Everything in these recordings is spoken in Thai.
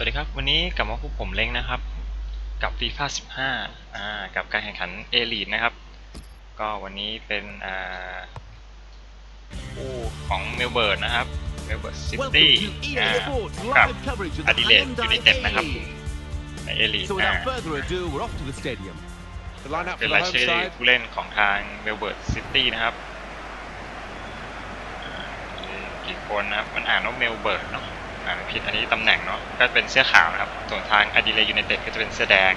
วัสดีครับ วันนี้กลับมาพบผมเล้งนะครับ กับฟีฟ่า15อ่ากับการแข่งขันเอลีดนะครับ ก็วันนี้เป็นอ่าคู่ของเมลเบิร์นนะครับเมลเบิร์นซิ Welcome ตี้ to EA อ่า Sports กับ live coverage of อ the ดิเลดยูไน Hyundai เต็ดนะครับ A. ในเอลีด So อ่า without further ado, we're off to the stadium. The lineup เป็ for น the ราย home ชื่อ side. ผู้เล่นของทางเมลเบิร์นซิตี้นะครับอ่ามีกี่คนนะครับมันอ่านว่าเมลเบิร์นเนาะ อ่านผิดอันนี้ตำแหน่งเนาะก็เป็นเสื้อขาวนะครับ ส่วนทางอดิเลดยูไนเต็ดก็จะเป็นเสื้อแดง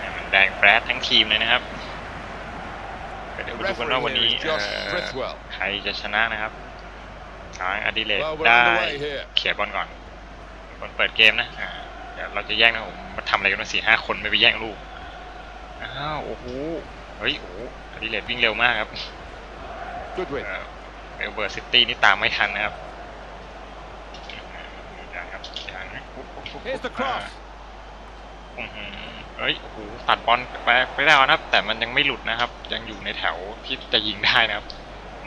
อ่ามันแดงแปรดทั้งทีมเลยนะครับก็เดี๋ยว The มาดูกันว่า referee วัน here นี้ is เอ่ Josh อ Frithwell. ใครจะชนะนะครับทางอดิเลด Well, we're ได้ underway here. เขียนบอลก่อนบอลเปิดเกมนะอ่าเดี๋ยวเราจะแย่งนะผมมาทำอะไรกันมาสี่ห้าคนไม่ไปแย่งลูกอ้าวโอ้โหเฮ้ยโอ้โหอดิเลดวิ่งเร็วมากครับ Goodwin. เอ่อเมลเบิร์นซิตี้นี่ตามไม่ทันนะครับยังครับยังนะปุ๊บปุ๊บปุ๊บ Here's the อ่า cross. อื้อหือเฮ้ย โอ้โห ตัดบอลไปไปได้แล้วนะครับ แต่มันยังไม่หลุดนะครับ ยังอยู่ในแถวที่จะยิงได้นะครับ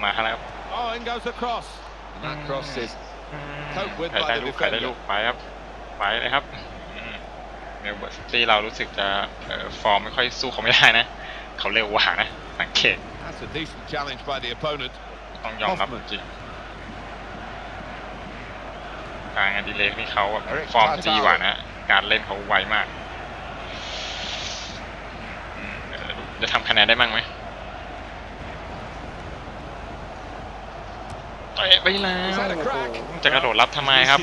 มาแล้วครับ Oh, in goes the cross. And that cross is อืม Cope with ใคร by ได้ the ลูกใครได้ defender ลูกไปครับ ไปเลยครับอืมเมลเบิร์นซิตี้เรารู้สึกจะเอ่อฟอร์มไม่ค่อยสู้เขาไม่ได้นะ เขาเร็วกว่านะ สังเกต that's a decent challenge by the opponent. ต้องยอมรับจ Hoffman ริง ทางอดิเลกนี่เขาแบบ Eric ฟอร์มจะดีกว่า Carvalho นะ การเล่นเขาไวมากอืมเดี๋ยวดูจะทำคะแนนได้บ้างไหมเตะไปแล้ว Is that a crack? จะกระโดดรับทำไมครับ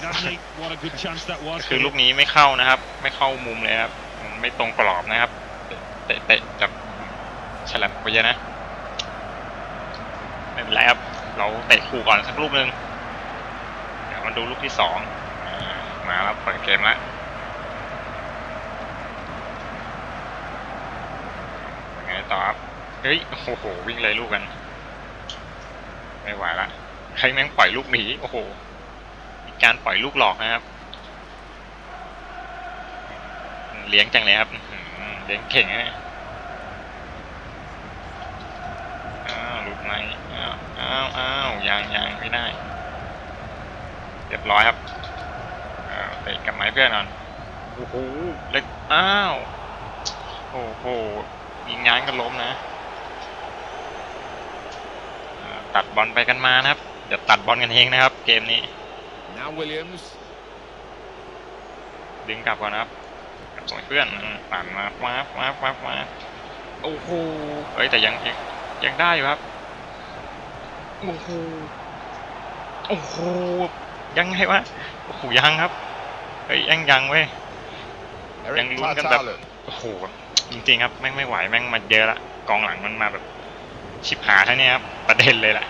What a good chance that was. คือลูกนี้ไม่เข้านะครับ ไม่เข้ามุมเลยครับมันไม่ตรงกรอบนะครับ เตะเตะจับฉลับไปเยอะนะไม่เป็นไรครับ เราเตะคู่ก่อนสักลูกหนึ่งเดี๋ยว มาดูลูกที่สองมาแล้วเปิดเกมแล้วยังไงต่อครับเฮ้ยโอ้โหวิ่งเลยลูกกัน ไม่ไหวละใครแม่งปล่อยลูกหนีโอ้โหมีการปล่อยลูกหลอกนะครับ เลี้ยงจังเลยครับเลี้ยงเก่งนะอ้าวหลุดไหมอ้าวอ้าวอ้าวยังยังไม่ได้ เรียบร้อยครับอ้าวเตะกลับไม้เพื่อนก่อนโอ้โหเล็กอ้าวโอ้โหยิงง้างกันล้มนะอ่าตัดบอลไปกันมานะครับอย่าตัดบอลกันเองนะครับ เกมนี้ Now Williams. ดึงกลับก่อนนะครับกลับส่งให้เพื่อนอืมปั่นมามามามามาโอ้โหเฮ้ยแต่ยังยังยังได้อยู่ครับโอ้โหโอ้โห ยังไงวะโอ้โหยังครับเฮ้ยยังยังเว้ย Eric Young Lund kan dah- Tartalo. โอ้โหจริงๆครับแม่งไม่ไหวแม่งมาเยอะละกองหลังมันมาแบบชิบหายทั้งเนี้ยครับประเด็นเลยแหละ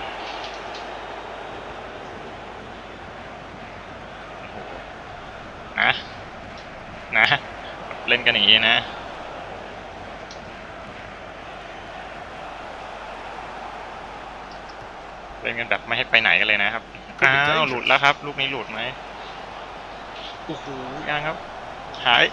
โอ้โหนะนะเล่นกันอย่างนี้นะเล่นกันแบบไม่ให้ไปไหนกันเลยนะครับ Could be อ้าว dangerous หลุดแล้วครับ ลูกนี้หลุดไหมโอ้โหยังครับ หาย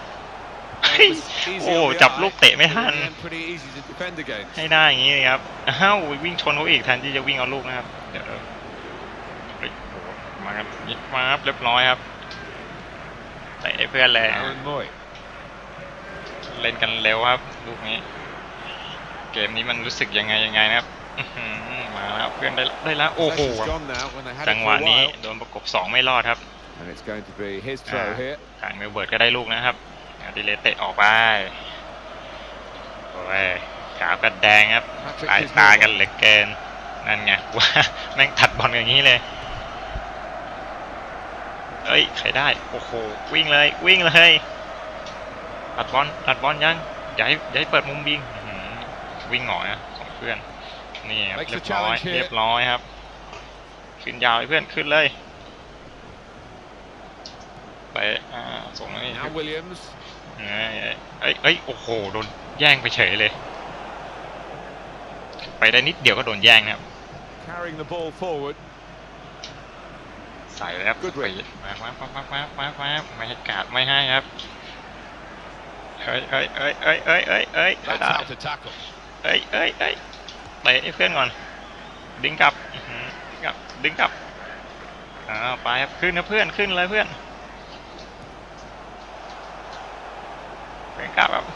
Well, it was easy โอ้ on the จับ eye, ลูกเตะไม่ทัน but in the end, Pretty easy to defend against. ให้ได้อย่างนี้เลยครับ อ้าว วิ่งชนเขาอีกแทนที่จะวิ่งเอาลูกนะครับ เดี๋ยวเฮ้ยโอ้โหมาครับยิงมาครับ เรียบร้อยครับใส่เพื่อนเลย Aaron Moy. เล่นกันเร็วครับ ลูกนี้ เกมนี้มันรู้สึกยังไงยังไงนะครับอื้อหือ มาแล้วเพื่อนได้ได้แล้วโอ้โห Possession's gone now when they had จั it ง for หวะ a นี้ while. โดนประกบสองไม่รอดครับ And it's going to be his อ่า throw here. ทางเมลเบิร์ดก็ได้ลูกนะครับอดิเลสเตะออกไปโอ้ยขาวกันแดงครับ Patrick สาย is ตา moving. กันเหลือเกินนั่นไงว่าแม่งถัดบอลอย่างนี้เลยเอ้ยใครได้โอ้โหวิ่งเลยวิ่งเลยตัดบอลตัดบอลยังอย่าให้อย่าให้เปิดมุมบิงอื้อหือวิ่งหงอยนะของเพื่อน นี่ครับ Makes เรี the ยบร้อย challenge here เรียบร้อยครับ ขึ้นยาวเลยเพื่อนขึ้นเลย ไปอ่าส่งมานี่ Now Williams. เอ้ยเอ้ยเอ้ยโอ้โหโดนแย่งไปเฉยเลย ไปได้นิดเดียวก็โดนแย่งนะครับ Carrying the ball forward. ใส่แล้ว Good ไป way. มามามามามามามาไม่ให้กาดไม่ให้ครับเอ้ยเอ้ยเอ้ยเอ้ยเอ้ยเอ้ยเอ้ย That's ได้ how to tackle. เอ้ยเอ้ยเอ้ย เตะให้เพื่อนก่อน ดึงกลับอื้อหือดึงกลับ ดึงกลับอ้าวไปครับขึ้นนะเพื่อนขึ้นเลยเพื่อนเป็นกลับครับ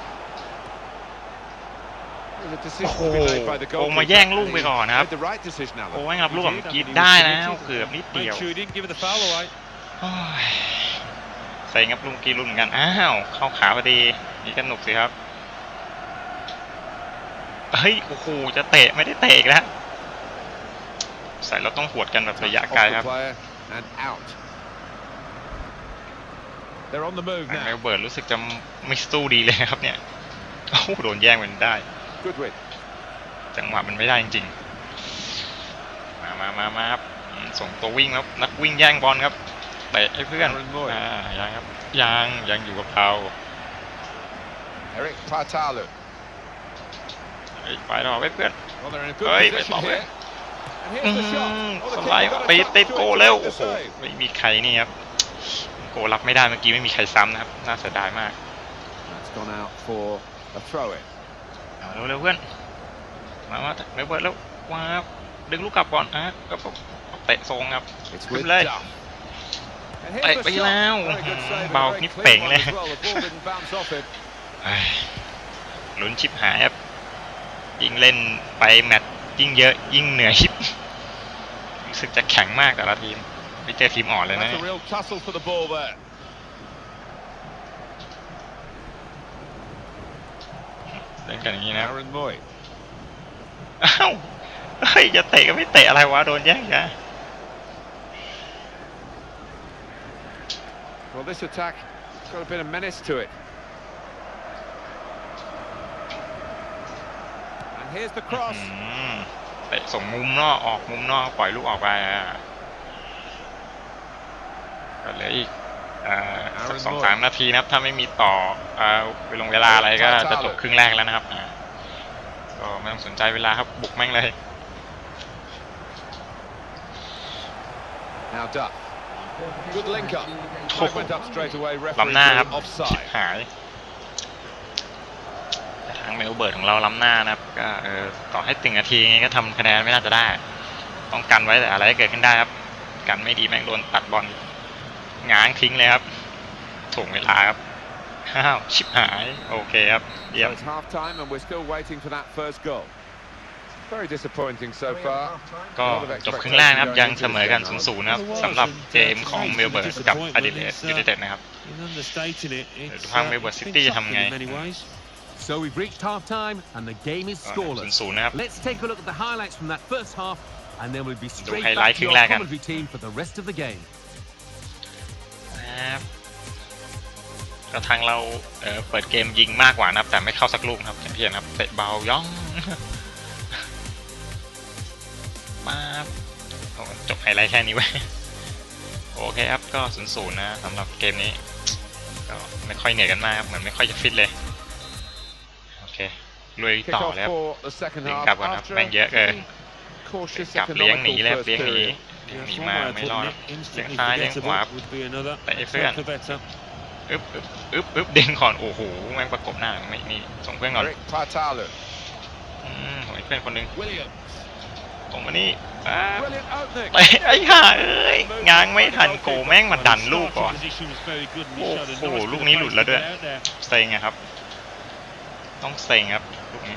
There's a decision to be Oh, made by the โอ้ goalkeeper. มาแย่งลูกไปก่อนนะครับ Made the right decision, โอ้ Alan. แม่งรับลูกแบบ He did, I กิน mean, he ได้ was แล้ว committed. เกือบนิดเดียว Make sure he didn't give it the foul away. โอ้ยใส่งับลุงกีรุ่นเหมือนกัน อ้าว เข้าขาพอดี นี่ก็หนุกสิครับ เฮ้ย โอ้โห จะเตะไม่ได้เตะอีกแล้วใส่เราต้องหวดกันแบบระยะ Off ไกล the ครับ player and out. They're on the move เม now. ลเบิร์ดรู้สึกจะไม่สู้ดีเลยนะครับเนี่ยโอ้โหโดนแย่งมันได้ Goodwin. จังหวะมันไม่ได้จริงๆ มามามามาครับอืมส่งตัววิ่งครับนักวิ่งแย่งบอลครับเตะให้เพื่อน Aaron Moy อ่ายังครับยังยังอยู่กับเรา Eric Partalu. ไอ้ฝ่ายเราไว้เพื่อน Well, they're in a good Oi, position wait, here. And อื here's the shot. ม Oh, ส the ไลด์ keeper got a ตี chance ติด to โก it, เร็ว but โอ้โห the save. ไม่มีใครนี่ครับโกรับไม่ได้เมื่อกี้ไม่มีใครซ้ำนะครับ น่าเสียดายมาก That's gone out for a throw in. เอาเร็วๆเพื่อน มามาไม่เบิร์ดแล้วว้าบดึงลูกกลับก่อนอะก็เตะทรงครับ It's Good with play. Duff. And Hey, here's the bây shot. lao. Very good save and a Bao very nhíp clear bèn one lên. as well. The ball didn't bounce off him. เอ้ยลุ้นชิบหายครับ ยิ่งเล่นไปแมตช์ยิ่งเยอะยิ่งเหนื่อยรู้สึกจะแข็งมากแต่ละทีมไม่เจอทีมอ่อนเลยนะ That's a real tussle for the ball there. เล่นกันอย่างนี้นะ Aaron Moy. อ้าวเฮ้ยจะเตะก็ไม่เตะอะไรวะโดนแย่งจ้ะ Well, this attack has got a bit of menace to it. And here's the cross. อืม เตะส่งมุมนอกออกมุมนอกปล่อยลูกออกไปอะก็เหลืออีกเอ่อสัก Aaron สอง Moy สามนาทีนะครับ ถ้าไม่มีต่อเอ่อเวลงเวลาอะไรก็จะจบครึ่งแรกแล้วนะครับอ่าก็ไม่ต้องสนใจเวลาครับบุกแม่งเลย Now Duff. Good link up. Oh. Went up straight away. ล้ำหน้าครับ Referee ชิบ offside. หายแต่ทางเมลเบิร์ดของเราล้ำหน้านะครับ ก็เออต่อให้ตึงนาทีไงก็ทำคะแนนไม่น่าจะได้ ต้องกันไว้แต่อะไรก็เกิดขึ้นได้ครับ กันไม่ดีแม่งโดนตัดบอลง้างทิ้งเลยครับถ่วงเวลาครับอ้าวชิบหายโอเคครับเยี่ย So ม it's half time and we're still waiting for that first goal. Very disappointing so far. ก็จบครึ่งแรกนะครับ ยังเสมอกัน0ูนย์นะครับสำหรับเกมของเมลเบิร์ดกับอดิเลดยูไนเต็ดนะครับ He's understating it. It's, Được thằng uh, Melbourne it's been City tough thằng in này. many ways. So we've reached half time and the game is ศูน scoreless. ย์นะครับ Let's take a look at the highlights from that first half and then we'll be straight highlight back to ครึ่ง your แรกกัน commentary team for the rest of the game. ครับก็ทางเราเอ่อเปิดเกมยิงมากกว่านะครับ แต่ไม่เข้าสักลูกนะครับอย่างที่เห็นนะครับเตะเบาย่อง มาโอ้จบไฮไลท์แค่นี้ไว้ยโอเคครับก็ศูนย์ศูนย์นะสำหรับเกมนี้ ก็ไม่ค่อยเหนื่อยกันมากครับเหมือนไม่ค่อยจะฟิตเลยโอเค ลุย Kick ต่อ off เลยครับ for the second เลี้ยง half กลับก่อนครับ after แม่งเยอะ a เกิน pretty cautious กลับเลี้ยงหนี economical เลยครับ first เลี้ยงหนี period. เลี้ยง Yeah, หนี from มา where ไม่ putting รอด it, instantly เลี้ยงซ้ายเลี้ยงขวา forgettable would be another. Tại Let's phía hope anh. for better. อึ๊บอึ๊บอึ๊บอึ๊บเด้งก่อนโอ้โหแม่งประกบหน้าไม่นี่ส่งเพื่อนก่อน Eric Partalu. อืมส่งให้เพื่อนคนหนึง Williams. ตรงมานี่ป๊าบ Brilliant opening. ไปไอ้ห่าเอ้ยง้างไม่ทันโกแม่งมาดันลูกก่อน Position was very good and he Oh, showed a oh, nice bit ลู of กนี้หลุดแล้วด้วย pace to get out there. เซ็งอะครับ ต้องเซ็งครับลูกนี้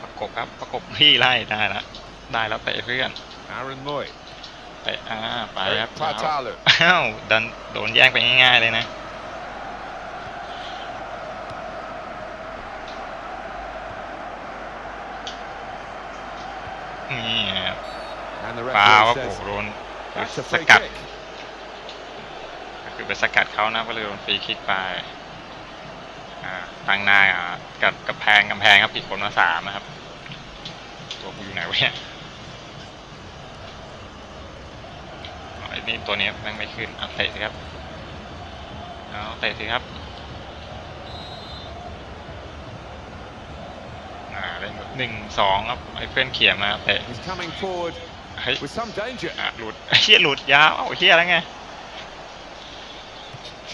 ประก บครับ ประกบพี่ไล่ได้ละได้แล้วเตะเพื่อน Aaron Moy. เตะอ่าไปครับ Eric Partalu. อ้าวดันโดนแย่งไปง่ายๆเลยนะ นี่ครับ And the ฟาวครับ referee โอ้โห says โดน that's a ส free กัด kick. ก็คือไปสกัดเขานะก็เลยโดนฟรีคิกไปอ่าตั้งหน้าอะกับกับแพงกำแพงครับผิดคนมาสามนะครับ ตัวกูอยู่ไหนวะ เนี่ยอ๋อไอ้นี่ตัวนี้แม่งไม่ขึ้นอะเตะสิครับเอาเตะสิครับอ่าเล่นแบบหนึ่งสองครับไอ้เพื่อนเขี่ยมาเตะ He's coming forward เฮ้ย with some danger. อะหลุดเฮียหลุดยาวเอ้าเฮียแล้วไง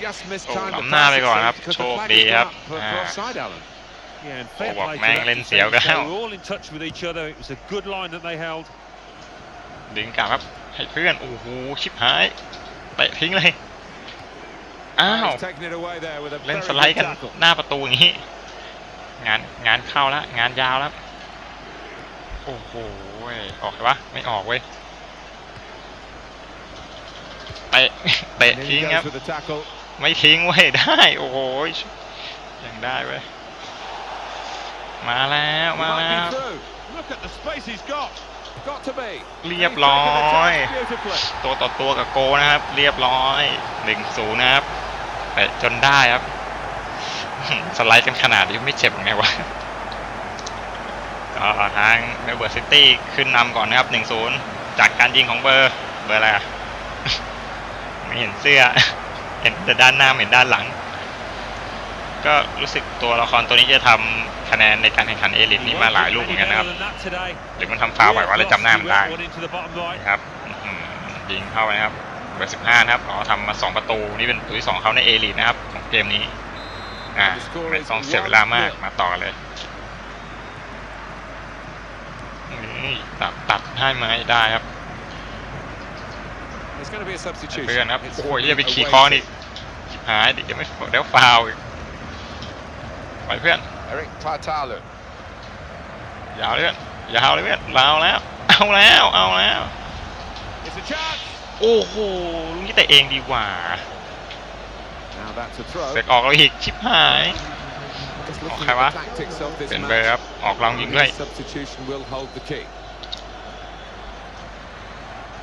Just missed Oh, time to nắm na pass đây it rồi through hả? because the Chộp flag đi has hả? gone up for, for À. offside, Alan. Yeah, and fair Ồ, bọc play to mang that lên defence. xéo cái They hông? were all in touch with each other. It was a good line that they held. ดึงกลับครับให้เพื่อน โอ้โห ชิบหายเตะทิ้งเลย อ้าว He's taken it away there with a เล่น very สไลด์ good กัน tackle. หน้าประตูอย่างนี้ งานงานเข้าแล้ว งานยาวแล้ว โอ้โห ออกไหมวะไม่ออกเว้ยเตะเตะ And in ทิ้ง he ครับ goes with the tackle. ไม่ทิ้งเว้ยได้ โอ้โหยังได้เว้ย มาแล้ว He มา might แล้ว be through. Look at the space he's got. Got to be. เรียบร้อย He's taken the touch beautifully. ตัวต่อตัวกับโกนะครับ เรียบร้อยหนึ่งศูนย์นะครับเตะจนได้ครับ สไลด์กันขนาดนี้ไม่เจ็บยังไงวะก็ทางเมลเบิร์ตซิตี้ขึ้นนำก่อนนะครับหนึ่งศูนย์จากการยิงของเบอร์เบอร์อะไรอะไม่เห็นเสื้อ เห็นแต่ด้านหน้าไม่เห็นด้านหลัง ก็รู้สึกตัวละครตัวนี้จะทำคะแนนในการแข่งขันเอลิทนี้มาหลายลูกเหมือนกันนะครับ หรือมันทำฟาวล์บ่อยวะเลยจำหน้ามันได้นะครับอื้อหือยิงเข้าไปนะครับเบอร์สิบห้านะครับเขาทำมาสองประตูนี่เป็นประตูที่สองของเขาในเอลีนะครับของเกมนี้อ่าไม่ต้องเสียเวลามากมาต่อกันเลยนี่ตัดตัดให้ไหมได้ครับ There's going to be a substitution. เพื่อนครับ It's โอ้ย the อย่าไปขี่ away คอ team. นี่ชิบหายเดี๋ยวไม่เดี๋ยวฟาวล์อีก ไปเพื่อน Eric Tartalu. ยาวเลยเพื่อนยาวเลยเพื่อนเราแล้ว เอาแล้ว เอาแล้ว It's a chance. โอ้โหลุงนี่แต่เองดีกว่า Now that's a throw. เสกออกเราอีกชิบหาย Just Oh, looking khai at quá. the tactics of this เป็นเบอร์ match. ครับ ออกลองยิงด้วย This substitution will hold the key.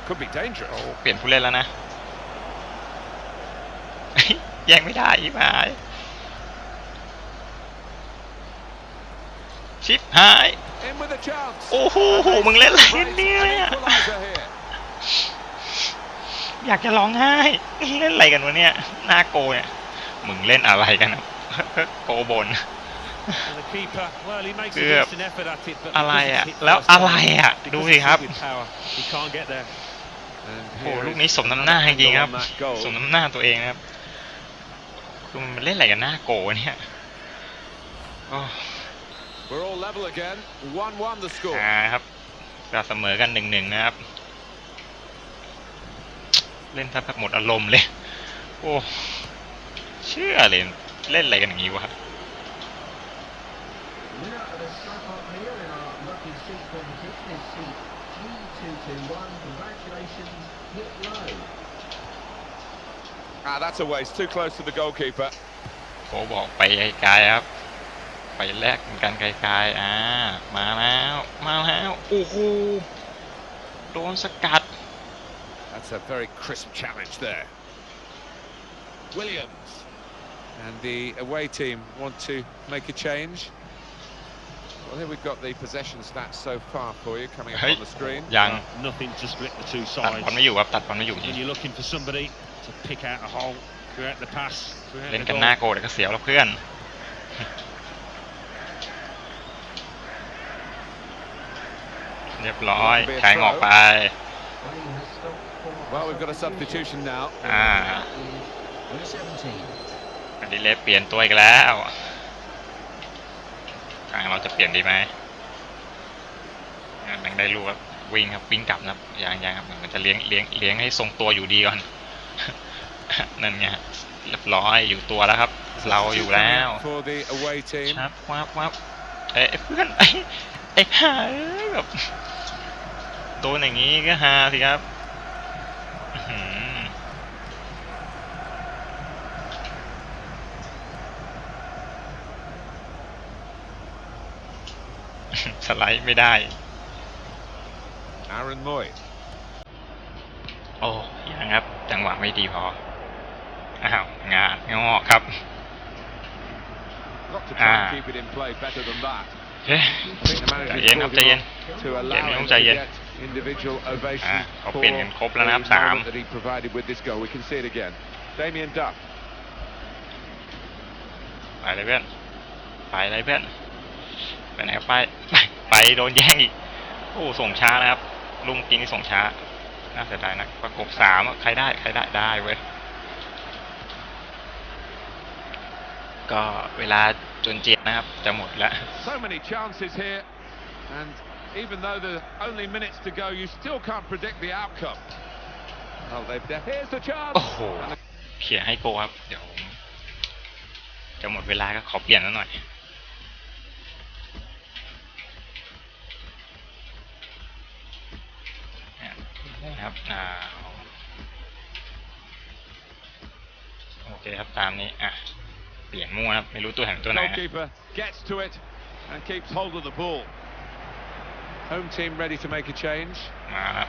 Could be dangerous. โอ้เปลี่ยนผู้เล่นแล้วนะ แย่งไม่ได้ชิบหา ชิบหาย In with a chance. โอ้โห มึงเล่นอะไรกัน Great, เนี่ย an equaliser here. อยากจะร้องไห้ เล่นอะไรกันวะเนี่ยหน้าโกเนี่ย มึงเล่นอะไรกันอะโกบนเกือบอะไรอะแล้วอะไรอะดูสิครับ And โอ้โห here ลูก is นี้สมน้ำหน้าจริงๆครับ on that goal. สมน้ำหน้าตัวเองนะครับคือมันเล่นอะไรกันหน้าโกวะเนี่ยโอ้ We're all level again. 1-1 the score. อ่าครับก็เสมอกันหนึ่งหนึ่งนะครับ เล่นแทบหมดอารมณ์เลย โอ้ เชื่อเลยเล่นอะไรกันอย่างนี้วะ Winner of the Cyclop meal in our Lucky Seat competition is seat G221. Congratulations, hit low. Ah, that's a waste. Too close to the goalkeeper. โคบอกไปไกลๆครับ ไปแลกกันไกลๆอ่า มาแล้ว มาแล้ว โอ้โห โดนสกัด That's a very crisp challenge there. Williams. And the away team want to make a change. Well, here we've got the possession stats so far for you coming up Hey. on the screen. ยัง Nothing to split the two ตัด sides. บอลไม่อยู่ครับ ตัดบอลไม่อยู่ When you're looking for somebody to pick out a hole, create the pass, create เล่น the กัน goal. เดี๋ยวก็เสียวแล้วเพื่อนเรียบร้อยแทงออกไป Play has stopped for Well, we've got a substitution now. อ่า With 17. อันนี้เลฟเปลี่ยนตัวอีกแล้วกลางเราจะเปลี่ยนดีไหมอ่าแม่งได้ลูกครับวิ่งครับวิ่งกลับนะครับยังยังครับมันจะเลี้ยงเลี้ยงเลี้ยงให้ทรงตัวอยู่ดีก่อนนั่นไงเรียบร้อยอยู่ตัวแล้วครับ เราอยู่แล้ว For the away team. ครับวับวับเอ้ยเพื่อนไอ้ไอ้ห่าเอ้ยแบบโดนอย่างนี้ก็ฮาสิครับอื้อหือสไลด์ไม่ได้ Aaron Moy. โอ้ยังครับ จังหวะไม่ดีพอ อ้าว งานงอกครับ Got to try Ah. and keep it in play better than that. เฮ้ย I think the ใจ manager's เย็นครับ called ใจ him เย็น on to allow Game him không to chạy yên. get individual ovation À, họ for pin gần cốp the lên áp sạm. moment that he provided with this goal. We can see it again. Damien Duff. ไปเลยเพื่อนไปเลยเพื่อนไปไหนก็ไปไปไปโดนแย่งอีกโอ้ส่งช้านะครับ ลุงกินนี่ส่งช้าน่าเสียดายนะประกบสามอะใครได้ใครได้ได้เว้ยก็เวลา จนเจียนนะครับ จะหมดแล้ว So many chances here, and even though there's only minutes to go, you still can't predict the outcome. Well, they've, here's the chance. โอ้โห And เขี่ยให้โกครับ เดี๋ยวจะหมดเวลาก็ขอเปลี่ยนแล้วหน่อย นะครับอ่าโอเคครับ ตามนี้ อะ เปลี่ยนมั่วครับไม่รู้ตัวแห่งตัวไหนนะ Goalkeeper gets to it and keeps hold of the ball. Home team ready to make a change. มาครับ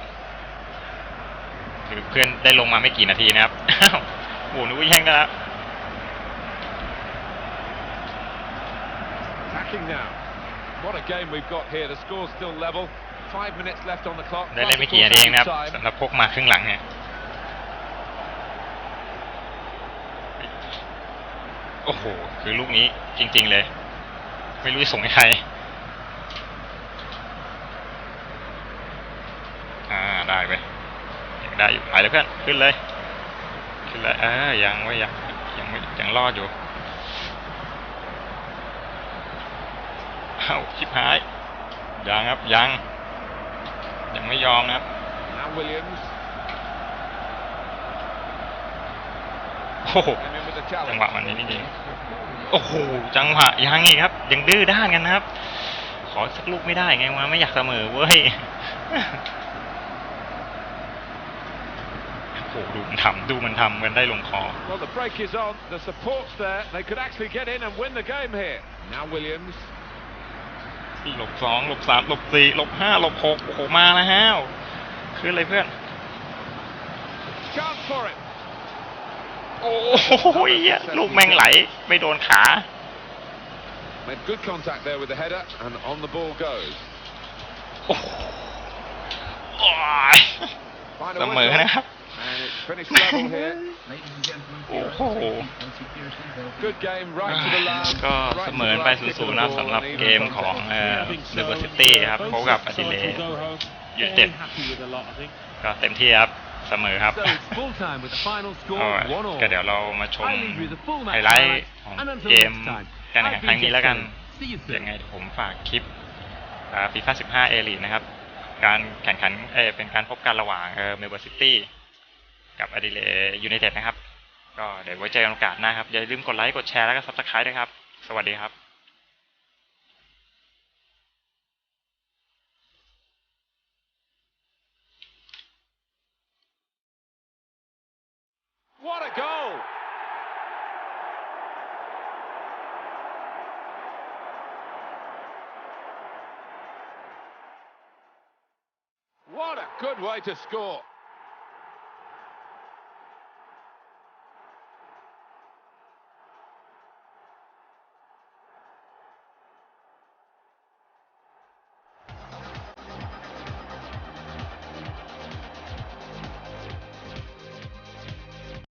คือเพื่อนได้ลงมาไม่กี่นาทีนะครับอ้าวโหนึกว่าแย่งกันแล้ว Attacking now. What a game we've got here. The score's still level. Five minutes left on the clock. ได้เล่นไม่กี่นาทีเองนะครับ Time. สำหรับพวกมาครึ่งหลังเนี่ย อ้โห คือลูกนี้จริง ๆ เลย ไม่รู้จะส่งให้ใคร อ่า ได้ไปยังได้อยู่ไปเลยเพื่อน ขึ้นเลย ขึ้นเลยเออยังไว้ยัง ยังไม่ยังรอดอยู่เอ้าชิบหาย ยังครับ ยัง ยังไม่ยอมนะครับ Now Williams โอ้โห came in with the จัง challenge. หวะมันนี้นี่เองโอ้โหจังหวะยังอีกครับ ยังดื้อด้านกันนะครับ ขอสักลูกไม่ได้ไงวะไม่อยากเสมอเว้ยโอ้โหดูมันทำดูมันทำกันได้ลงคอ Well, the break is on. The support's there. They could actually get in and win the game here. Now Williams. หลบสองหลบสามหลบสี่หลบห้าหลบหกโอ้โหมาแล้วฮาวขึ้นเลยเพื่อน Chance for it. โอ้โหเหี้ยลูกแม่งไหล ไม่โดนขา Made good contact there with the header, and on the ball goes. โอ้โหโอ้ย Find เส a มอ whistle, นะครับ and it's finished level here. Ladies and gentlemen, Oh, for your oh. own safety and security, there will be Good game, right to the last. ก็ right เส to ม the อไป last kick of 0-0 the นะ ball สำหรับ and เก even มของ contest. เอ่อ I think เด so. อร์ซิตี้ครับ Both พบกับ sides อาดิเล will go home ยู very เต็ด happy with the lot, I think. ก็เต็มที่ครับ เสมอครับ So it's full time with the final เอา score ล่ะ1 all. ก็เดี๋ยวเรามาชม I leave you the full ไฮ match ไลท์ highlights, ของ and until เกม next time, การแข่งขัน I've ครั้ง been นี้แล้วกัน Jeff Taylor. See you ยัง soon. ไงผมฝากคลิปฟีฟ่า15 เอลีนะครับ การแข่งขันเออเป็นการพบกันระหว่างเออเมลเบอร์ซิตี้กับอดิเลยูไนเต็ดนะครับ ก็เดี๋ยวไว้เจอกันโอกาสหน้าครับ อย่าลืมกดไลค์ กดแชร์ แล้วก็ซับสไครต์ด้วยครับ สวัสดีครับ good way to score.